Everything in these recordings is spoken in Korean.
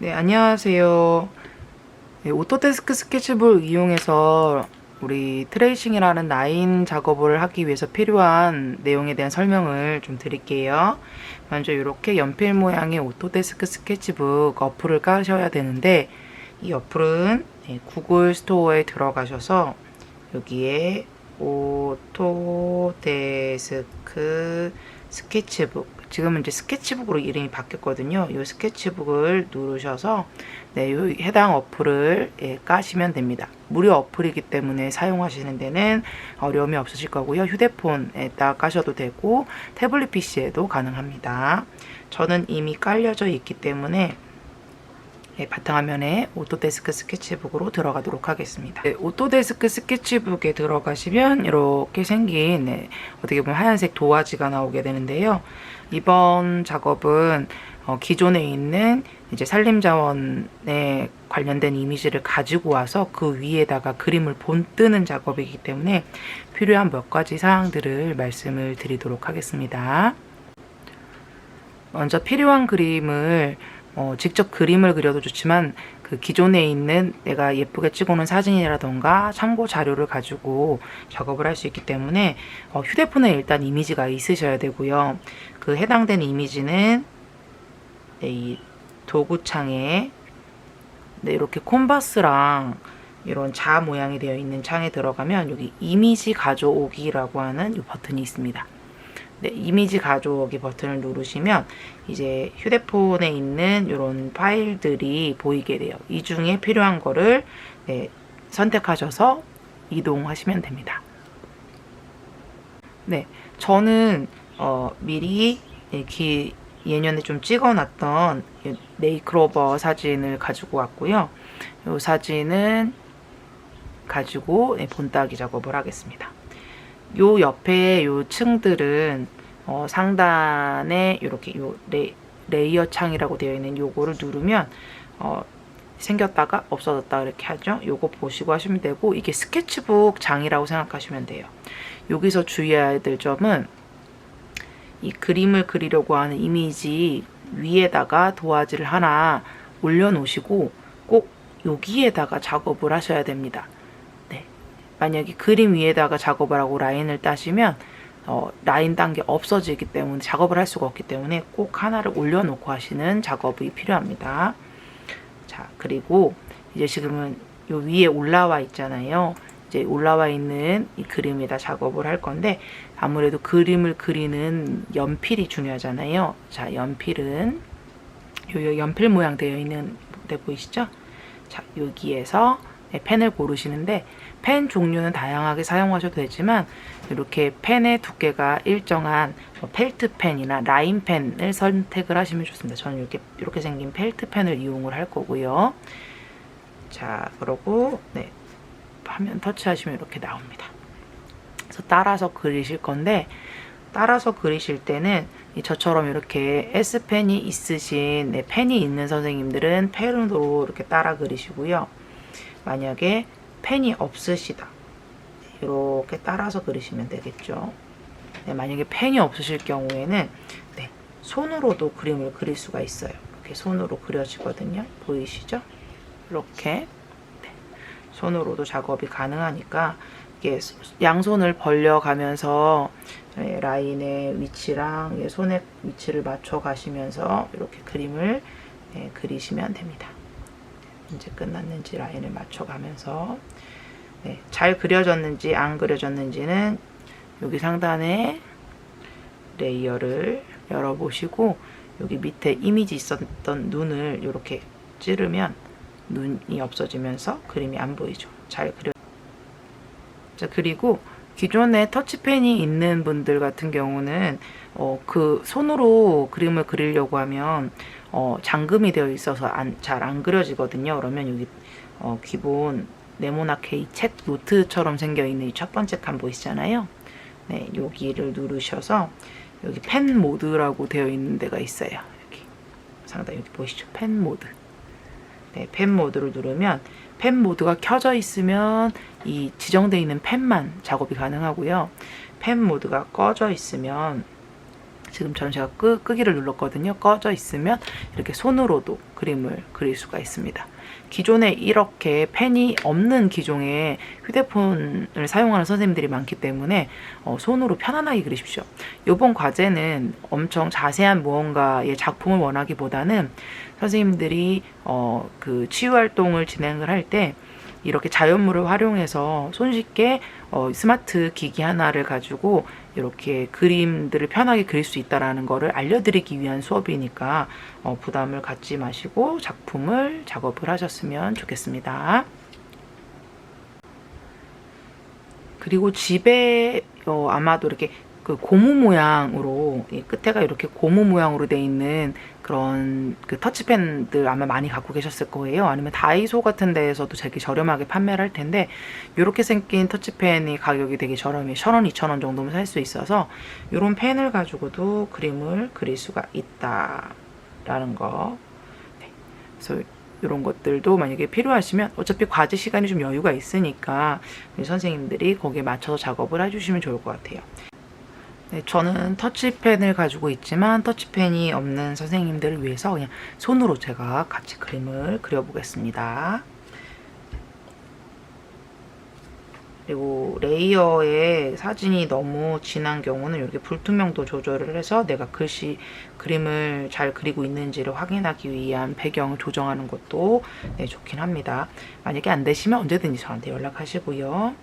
네, 안녕하세요. 네, 오토데스크 스케치북 이용해서 우리 트레이싱이라는 라인 작업을 하기 위해서 필요한 내용에 대한 설명을 좀 드릴게요. 먼저 이렇게 연필 모양의 오토데스크 스케치북 어플을 까셔야 되는데 이 어플은 네, 구글 스토어에 들어가셔서 여기에 오토데스크 스케치북 지금은 이제 스케치북으로 이름이 바뀌었거든요. 이 스케치북을 누르셔서 네, 요 해당 어플을 예, 까시면 됩니다. 무료 어플이기 때문에 사용하시는 데는 어려움이 없으실 거고요. 휴대폰에다 까셔도 되고 태블릿 PC에도 가능합니다. 저는 이미 깔려져 있기 때문에 예, 바탕화면에 오토데스크 스케치북으로 들어가도록 하겠습니다. 네, 오토데스크 스케치북에 들어가시면 이렇게 생긴 네, 어떻게 보면 하얀색 도화지가 나오게 되는데요. 이번 작업은 어, 기존에 있는 이제 산림자원에 관련된 이미지를 가지고 와서 그 위에다가 그림을 본뜨는 작업이기 때문에 필요한 몇 가지 사항들을 말씀을 드리도록 하겠습니다. 먼저 필요한 그림을 어, 직접 그림을 그려도 좋지만 그 기존에 있는 내가 예쁘게 찍어놓은 사진이라던가 참고 자료를 가지고 작업을 할 수 있기 때문에 어, 휴대폰에 일단 이미지가 있으셔야 되고요. 그 해당된 이미지는 네, 이 도구창에 네, 이렇게 콤바스랑 이런 자 모양이 되어 있는 창에 들어가면 여기 이미지 가져오기라고 하는 이 버튼이 있습니다. 네, 이미지 가져오기 버튼을 누르시면 이제 휴대폰에 있는 이런 파일들이 보이게 돼요. 이 중에 필요한 거를 네, 선택하셔서 이동하시면 됩니다. 네, 저는 어, 미리 기, 예년에 좀 찍어놨던 네이크로버 사진을 가지고 왔고요. 이 사진은 가지고 네, 본따기 작업을 하겠습니다. 요 옆에 요 층들은 어, 상단에 이렇게 요 레, 레이어 창이라고 되어 있는 요거를 누르면 어, 생겼다가 없어졌다 이렇게 하죠. 요거 보시고 하시면 되고 이게 스케치북 장이라고 생각하시면 돼요. 여기서 주의해야 될 점은 이 그림을 그리려고 하는 이미지 위에다가 도화지를 하나 올려놓으시고 꼭 여기에다가 작업을 하셔야 됩니다. 네. 만약에 그림 위에다가 작업을 하고 라인을 따시면 어, 라인 단계 없어지기 때문에 작업을 할 수가 없기 때문에 꼭 하나를 올려놓고 하시는 작업이 필요합니다. 자, 그리고 이제 지금은 요 위에 올라와 있잖아요. 이제 올라와 있는 이 그림에다 작업을 할 건데 아무래도 그림을 그리는 연필이 중요하잖아요. 자, 연필은 요 연필 모양 되어 있는 데 보이시죠? 자, 여기에서 네, 펜을 고르시는데 펜 종류는 다양하게 사용하셔도 되지만 이렇게 펜의 두께가 일정한 뭐 펠트 펜이나 라인 펜을 선택을 하시면 좋습니다. 저는 이렇게 이렇게 생긴 펠트 펜을 이용을 할 거고요. 자, 그러고 네. 화면 터치하시면 이렇게 나옵니다. 그래서 따라서 그리실 건데 따라서 그리실 때는 저처럼 이렇게 S펜이 있으신 네, 펜이 있는 선생님들은 펜으로 이렇게 따라 그리시고요. 만약에 펜이 없으시다. 이렇게 따라서 그리시면 되겠죠. 네, 만약에 펜이 없으실 경우에는 네, 손으로도 그림을 그릴 수가 있어요. 이렇게 손으로 그려지거든요. 보이시죠? 이렇게 네, 손으로도 작업이 가능하니까 이게 양손을 벌려가면서 네, 라인의 위치랑 손의 위치를 맞춰 가시면서 이렇게 그림을 네, 그리시면 됩니다. 이제 끝났는지 라인을 맞춰가면서 네, 잘 그려졌는지 안 그려졌는지는 여기 상단에 레이어를 열어보시고 여기 밑에 이미지 있었던 눈을 이렇게 찌르면 눈이 없어지면서 그림이 안 보이죠. 잘 그려. 자 그리고 기존에 터치펜이 있는 분들 같은 경우는 어, 그 손으로 그림을 그리려고 하면 어, 잠금이 되어 있어서 잘 안 그려지거든요. 그러면 여기 어, 기본 네모나케이 책 노트처럼 생겨 있는 이 첫 번째 칸 보이시잖아요. 네, 여기를 누르셔서 여기 펜 모드라고 되어 있는 데가 있어요. 여기 상당히 여기 보이시죠? 펜 모드. 네, 펜 모드를 누르면 펜 모드가 켜져 있으면 이 지정되어 있는 펜만 작업이 가능하고요. 펜 모드가 꺼져 있으면 지금처럼 제가 끄, 끄기를 눌렀거든요. 꺼져 있으면 이렇게 손으로도 그림을 그릴 수가 있습니다. 기존에 이렇게 펜이 없는 기종의 휴대폰을 사용하는 선생님들이 많기 때문에 어, 손으로 편안하게 그리십시오. 이번 과제는 엄청 자세한 무언가의 작품을 원하기보다는 선생님들이 어, 그 치유 활동을 진행을 할 때 이렇게 자연물을 활용해서 손쉽게 어, 스마트 기기 하나를 가지고 이렇게 그림들을 편하게 그릴 수 있다라는 거를 알려드리기 위한 수업이니까 어, 부담을 갖지 마시고 작품을 작업을 하셨으면 좋겠습니다. 그리고 집에 어, 아마도 이렇게 그 고무 모양으로 이 끝에가 이렇게 고무 모양으로 돼 있는 그런 그 터치펜들 아마 많이 갖고 계셨을 거예요. 아니면 다이소 같은 데에서도 되게 저렴하게 판매를 할 텐데 이렇게 생긴 터치펜이 가격이 되게 저렴해. 1,000원, 2,000원 정도면 살 수 있어서 이런 펜을 가지고도 그림을 그릴 수가 있다라는 거. 네. 그래서 이런 것들도 만약에 필요하시면 어차피 과제 시간이 좀 여유가 있으니까 선생님들이 거기에 맞춰서 작업을 해주시면 좋을 것 같아요. 네, 저는 터치펜을 가지고 있지만 터치펜이 없는 선생님들을 위해서 그냥 손으로 제가 같이 그림을 그려보겠습니다. 그리고 레이어에 사진이 너무 진한 경우는 이렇게 불투명도 조절을 해서 내가 글씨 그림을 잘 그리고 있는지를 확인하기 위한 배경을 조정하는 것도 네, 좋긴 합니다. 만약에 안 되시면 언제든지 저한테 연락하시고요.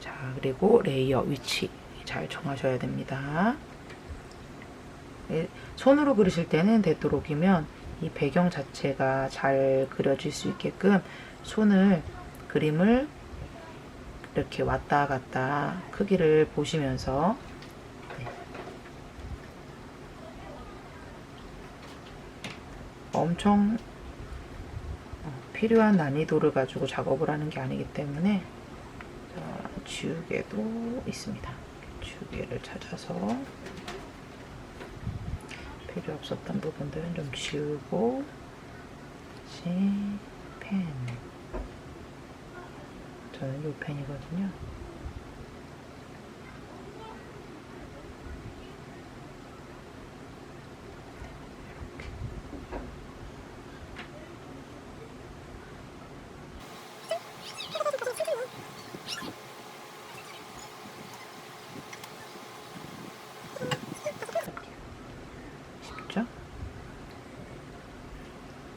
자 그리고 레이어 위치 잘 정하셔야 됩니다. 예, 손으로 그리실 때는 되도록이면 이 배경 자체가 잘 그려질 수 있게끔 손을 그림을 이렇게 왔다 갔다 크기를 보시면서 네. 엄청 어, 필요한 난이도를 가지고 작업을 하는 게 아니기 때문에 자, 지우개도 있습니다. 지우개를 찾아서 필요 없었던 부분들은 좀 지우고 펜 저는 이 펜이거든요. 쉽죠?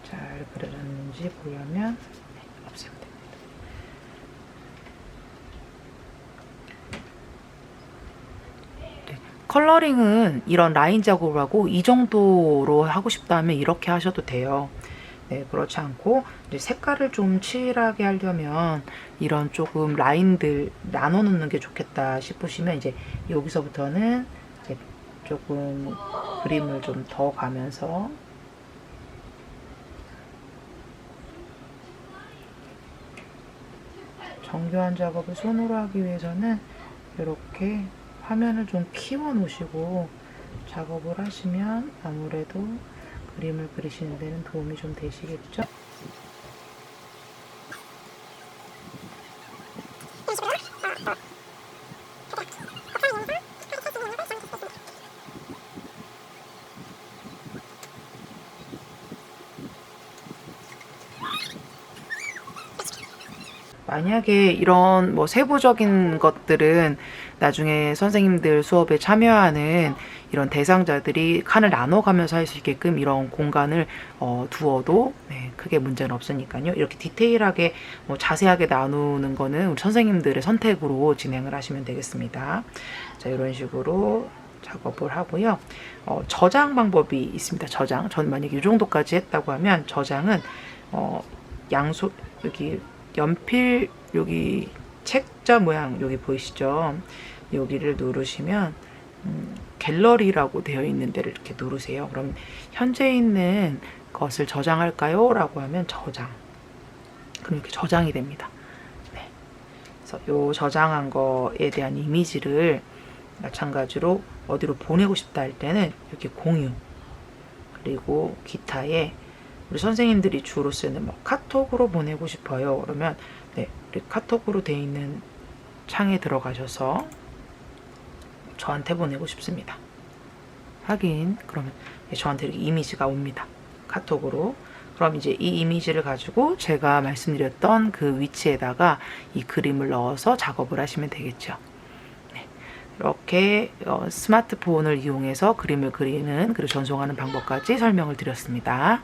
잘 그려졌는지 보려면 네, 없애면 됩니다. 네, 컬러링은 이런 라인 작업을 하고 이 정도로 하고 싶다면 이렇게 하셔도 돼요. 네, 그렇지 않고 색깔을 좀 칠하게 하려면 이런 조금 라인들 나눠 놓는 게 좋겠다 싶으시면 이제 여기서부터는 조금 그림을 좀 더 가면서 정교한 작업을 손으로 하기 위해서는 이렇게 화면을 좀 키워 놓으시고 작업을 하시면 아무래도 그림을 그리시는 데는 도움이 좀 되시겠죠? 만약에 이런 뭐 세부적인 것들은 나중에 선생님들 수업에 참여하는 이런 대상자들이 칸을 나눠가면서 할 수 있게끔 이런 공간을 어, 두어도 네, 크게 문제는 없으니까요. 이렇게 디테일하게 뭐 자세하게 나누는 거는 우리 선생님들의 선택으로 진행을 하시면 되겠습니다. 자 이런 식으로 작업을 하고요. 어, 저장 방법이 있습니다. 저장. 전 만약에 이 정도까지 했다고 하면 저장은 어, 양손 여기 연필 여기 책자 모양 여기 보이시죠? 여기를 누르시면 음, 갤러리라고 되어 있는 데를 이렇게 누르세요. 그럼 현재 있는 것을 저장할까요? 라고 하면 저장. 그럼 이렇게 저장이 됩니다. 네. 그래서 요 저장한 거에 대한 이미지를 마찬가지로 어디로 보내고 싶다 할 때는 이렇게 공유 그리고 기타에 우리 선생님들이 주로 쓰는 뭐 카톡으로 보내고 싶어요. 그러면 네, 카톡으로 돼 있는 창에 들어가셔서 저한테 보내고 싶습니다. 확인. 그러면 저한테 이렇게 이미지가 옵니다. 카톡으로. 그럼 이제 이 이미지를 가지고 제가 말씀드렸던 그 위치에다가 이 그림을 넣어서 작업을 하시면 되겠죠. 네. 이렇게 어, 스마트폰을 이용해서 그림을 그리는 그리고 전송하는 방법까지 설명을 드렸습니다.